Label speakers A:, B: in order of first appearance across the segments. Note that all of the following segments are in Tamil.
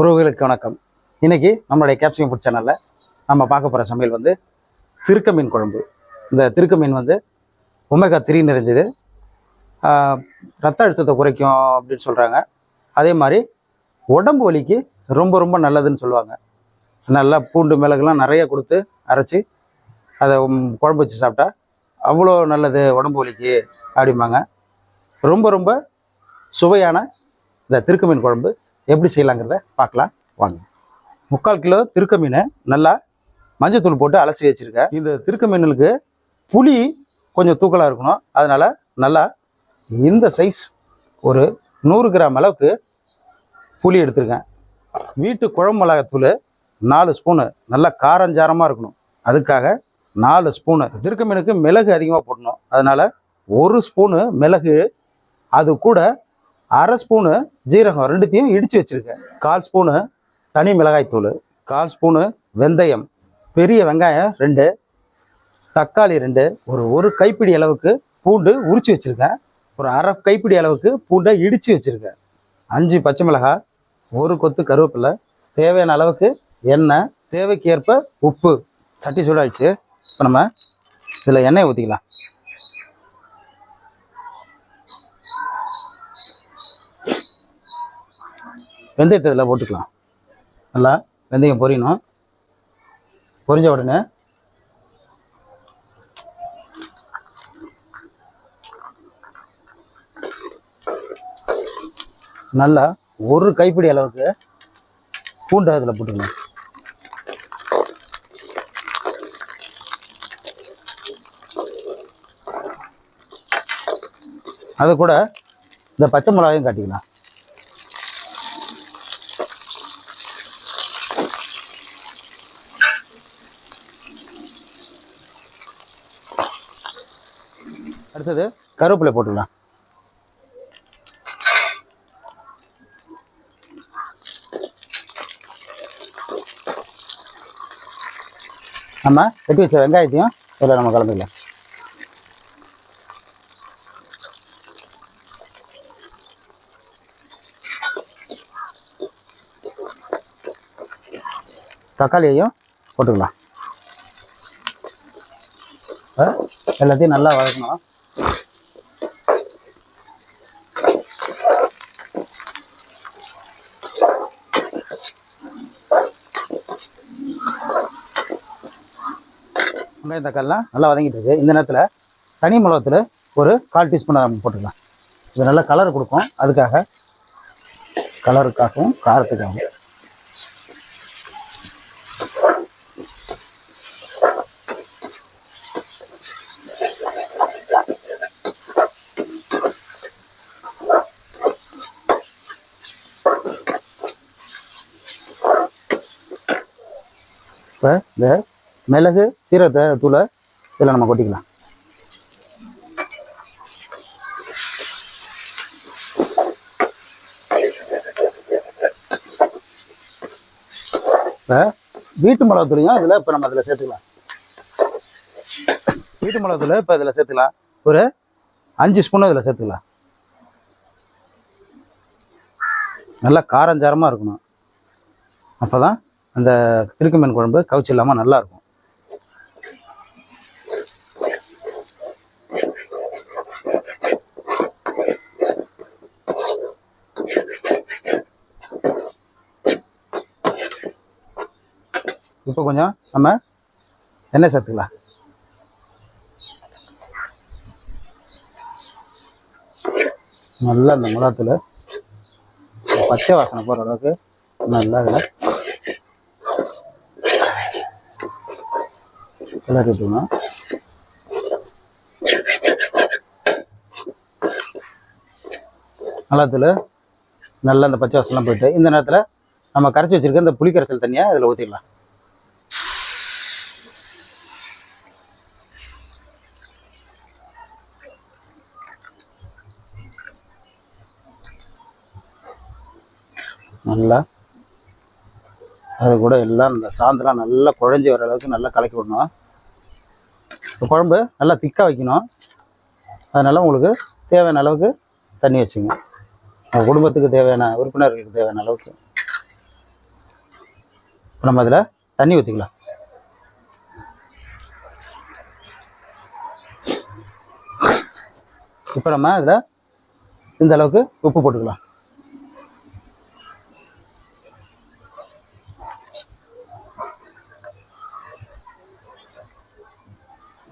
A: உறவுகளுக்கு வணக்கம். இன்றைக்கி நம்மளுடைய கேப்சிகம் ஃபுட் சேனலில் நம்ம பார்க்க போகிற சமையல் வந்து திருக்க மீன் குழம்பு. இந்த திருக்க மீன் வந்து ஒமேகா திரி நிறைஞ்சது. ரத்த அழுத்தத்தை குறைக்கும் அப்படின்னு சொல்கிறாங்க அதே மாதிரி உடம்பு வலிக்கு ரொம்ப ரொம்ப நல்லதுன்னு சொல்லுவாங்க. நல்லா பூண்டு மிளகுலாம் நிறைய கொடுத்து அரைச்சி அதை குழம்பு வச்சு சாப்பிட்டா அவ்வளோ நல்லது உடம்பு வலிக்கு அப்படிம்பாங்க. ரொம்ப ரொம்ப சுவையான இந்த திருக்க மீன் குழம்பு. எப்படி செய்யலாங்கிறத பார்க்கலாம். வாங்க. முக்கால் கிலோ திருக்க மீனை நல்லா மஞ்சத்தூள் போட்டு அலசி வச்சுருக்கேன் இந்த திருக்க மீனுக்கு புளி கொஞ்சம் தூக்கலாக இருக்கணும். அதனால் நல்லா இந்த சைஸ் ஒரு நூறு கிராம் அளவுக்கு புளி எடுத்திருக்கேன். வீட்டு குழம்பு மிளகாத்தூள் நாலு ஸ்பூனு நல்லா காரஞ்சாரமாக இருக்கணும். அதுக்காக நாலு ஸ்பூனு திருக்க மீனுக்கு மிளகு அதிகமாக போடணும். அதனால் ஒரு ஸ்பூனு மிளகு. அது கூட அரை ஸ்பூனு ஜீரகம் ரெண்டுத்தையும் இடித்து வச்சுருக்கேன். கால் ஸ்பூனு தனி மிளகாய்த்தூள் கால் ஸ்பூனு வெந்தயம் பெரிய வெங்காயம் ரெண்டு தக்காளி ரெண்டு ஒரு ஒரு கைப்பிடி அளவுக்கு பூண்டு உரித்து வச்சுருக்கேன். ஒரு அரை கைப்பிடி அளவுக்கு பூண்டை இடித்து வச்சுருக்கேன். அஞ்சு பச்சை மிளகாய் ஒரு கொத்து கருவேப்பிலை தேவையான அளவுக்கு எண்ணெய் தேவைக்கு ஏற்ப உப்பு. சட்டி சூடாகிடுச்சு இப்போ நம்ம இதில் எண்ணெய் ஊற்றிக்கலாம் வெந்தயத்தை இதில் போட்டுக்கலாம். நல்லா வெந்தயம் பொரியணும். பொரிஞ்ச உடனே நல்லா ஒரு கைப்பிடி அளவுக்கு பூண்டை அதில் போட்டுக்கணும். அது கூட இந்த பச்சை மிளகாயும் காட்டிக்கலாம். அடுத்தது கருவேப்பிலை போட்டுக்கலாம். நம்ம வெட்டி வச்ச வெங்காயத்தையும் இதில் நம்ம கலந்துக்கலாம். தக்காளியையும் போட்டுக்கலாம். எல்லாத்தையும் நல்லா வதக்கணும். வெங்காயம் தக்காளிலாம் நல்லா வதங்கிட்டு இருக்கு. இந்த நேரத்தில் தனி மிளகத்தில் ஒரு கால் டீஸ்பூன் நம்ம போட்டுக்கலாம். இது நல்லா கலர் கொடுக்கும். அதுக்காக கலருக்காகவும் காரத்துக்காகவும். இப்போ இந்த மிளகு சீரகத்தை தூளை இதில் நம்ம கொட்டிக்கலாம். இப்போ வீட்டு மிளகாத்தூளையும் இதில் இப்போ நம்ம அதில் சேர்த்துக்கலாம். வீட்டு மிளகாத்தூள் இப்போ இதில் சேர்த்துக்கலாம். ஒரு அஞ்சு ஸ்பூன் இதில் சேர்த்துக்கலாம். நல்லா காரஞ்சாரமாக இருக்கணும். அப்போ தான் அந்த திருக்கு மீன் குழம்பு கவுச்சி இல்லாமல் நல்லாயிருக்கும் இப்போ கொஞ்சம் நம்ம எண்ணெய் சேர்த்துக்கலாம். நல்லா அந்த மிளகாத்தூள் பச்சை வாசனை போகிற அளவுக்கு நல்லா இதில் கிளறி விட்டுணும் மிளகாத்தூள் நல்லா அந்த பச்சை வாசனைலாம் போயிட்டு இந்த நேரத்தில் நம்ம கரைச்சி வச்சுருக்க இந்த புளிக்கரைசல் தண்ணியை இதில் ஊற்றிடலாம் நல்லா. அது கூட எல்லாம் இந்த சாந்தெல்லாம் நல்லா குழஞ்சி வர அளவுக்கு நல்லா கலக்கி விடணும். குழம்பு நல்லா திக்காக வைக்கணும். அதனால் உங்களுக்கு தேவையான அளவுக்கு தண்ணி வச்சுங்க. உங்கள் குடும்பத்துக்கு தேவையான உறுப்பினர்களுக்கு தேவையான அளவுக்கு. இப்போ நம்ம அதில் தண்ணி ஊற்றிக்கலாம் இப்போ நம்ம அதில் இந்த அளவுக்கு உப்பு போட்டுக்கலாம்.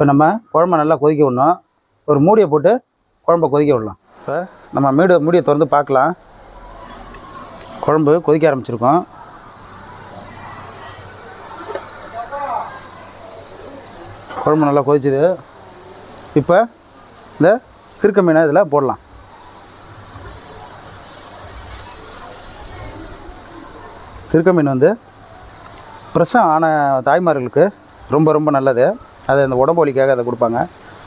A: இப்போ நம்ம குழம்ப நல்லா கொதிக்க விடணும். ஒரு மூடியை போட்டு குழம்ப கொதிக்க விடலாம். இப்போ நம்ம மீடு மூடியை திறந்து பார்க்கலாம். குழம்பு கொதிக்க ஆரம்பிச்சிருக்கோம். குழம்பு நல்லா கொதிச்சுது. இப்போ இந்த சிறுக்க மீனை இதில் போடலாம். சிறுக்க மீன் வந்து பிரசவம் ஆன தாய்மார்களுக்கு ரொம்ப ரொம்ப நல்லது. அது அந்த உடம்பு வலிக்காக அதை கொடுப்பாங்க.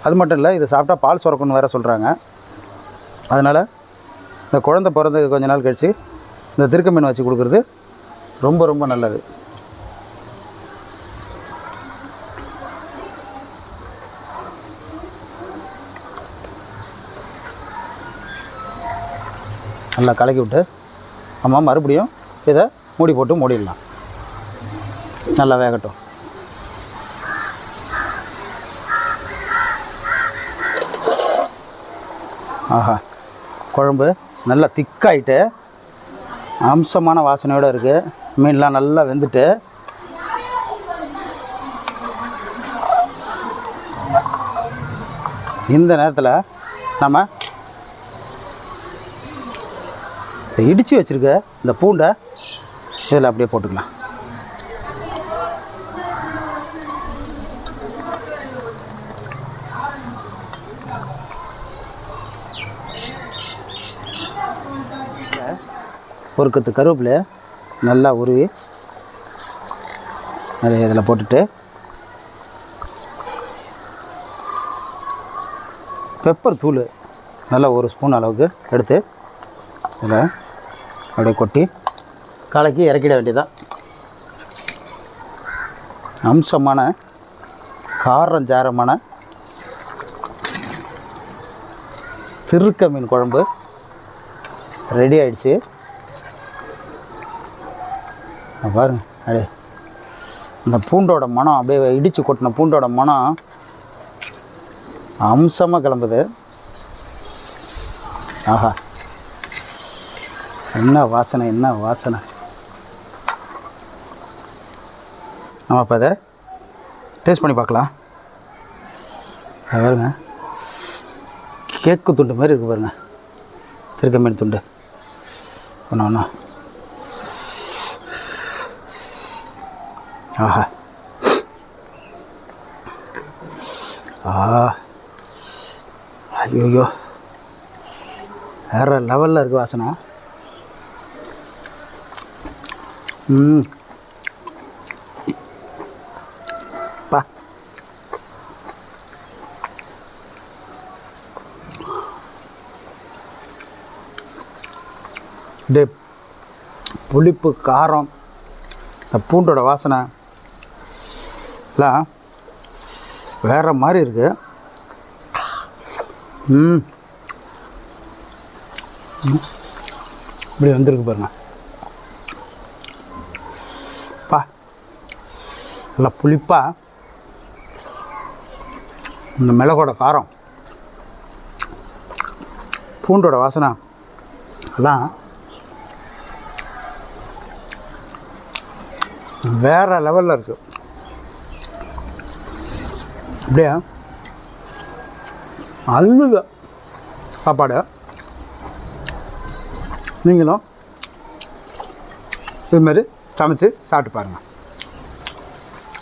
A: அது மட்டும் இல்லை இது சாப்பிட்டா பால் சுரக்கணும்னு வேறு சொல்கிறாங்க அதனால் இந்த குழந்தை பிறந்து கொஞ்ச நாள் கழித்து இந்த திருக்க மீன் வச்சு கொடுக்குறது ரொம்ப ரொம்ப நல்லது. நல்லா கலக்கி விட்டு நம்ம மறுபடியும் இதை மூடி போட்டு மூடிடலாம். நல்லா வேகட்டும். ஆஹா. குழம்பு நல்லா திக்காயிட்டு அம்சமான வாசனையோடு இருக்குது மீன்லாம் நல்லா வெந்துட்டு. இந்த நேரத்தில் நம்ம இடித்து வச்சுருக்க இந்த பூண்டை இதில் அப்படியே போட்டுக்கலாம். ஒரு கத்து நல்லா உருவி அதை இதில் போட்டுட்டு பெப்பர் தூள் நல்லா ஒரு ஸ்பூன் அளவுக்கு எடுத்து இதில் அப்படியே கொட்டி கலக்கி இறக்கிட வேண்டியதான் அம்சமான காரம் ஜாரமான திருக்க மீன் குழம்பு ரெடி ஆயிடுச்சு. பாருங்க அடே. அந்த பூண்டோட மனம் அப்படியே இடித்து கொட்டின பூண்டோட மனம் அம்சமாக கிளம்புது. ஆஹா. என்ன வாசனை என்ன வாசனை. நம்ம இப்போ அதை டேஸ்ட் பண்ணி பார்க்கலாம். அது பாருங்க. கேக்கு துண்டு மாதிரி இருக்கு பாருங்க. திருக்க துண்டு. ஒன்று ஒன்றா ஆஹா. ஆ ஐயோ வேற லெவலில் இருக்கு வாசனை. ம். பா. டே புளிப்பு காரம் இந்த பூண்டோட வாசனை. எல்லாம் வேறு மாதிரி இருக்குது ம். இப்படி வந்திருக்கு பாருங்க. பா. நல்லா புளிப்பா. இந்த மிளகோட காரம். பூண்டோட வாசனை. எல்லாம் வேறு லெவலில் இருக்குது அப்படியே? அழுத சாப்பாடு. நீங்களும் இதுமாரி சமைச்சு சாப்பிட்டு பாருங்கள்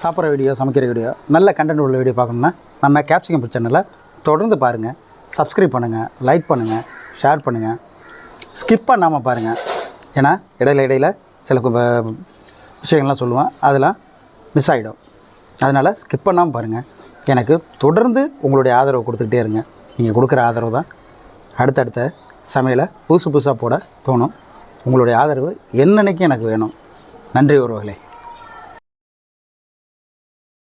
A: சாப்பிட்ற வீடியோ சமைக்கிற வீடியோ நல்ல கண்டென்ட் உள்ள வீடியோ பார்க்கணுன்னா நம்ம கேப்சிகம் சேனலை தொடர்ந்து பாருங்கள் சப்ஸ்கிரைப் பண்ணுங்கள் லைக் பண்ணுங்கள் ஷேர் பண்ணுங்கள் ஸ்கிப் பண்ணாமல் பாருங்கள் ஏன்னா இடையில இடையில் சில விஷயங்கள்லாம் சொல்லுவேன். அதெல்லாம் மிஸ் ஆகிடும் அதனால் ஸ்கிப் பண்ணாமல் பாருங்கள் எனக்கு தொடர்ந்து உங்களுடைய ஆதரவு கொடுத்துக்கிட்டே இருங்க. நீங்கள் கொடுக்குற ஆதரவு தான். அடுத்தடுத்த சமையலை புதுசு புதுசாக போட தோணும். உங்களுடைய ஆதரவு என்னன்னைக்கு எனக்கு வேணும். நன்றி உறவுகளே.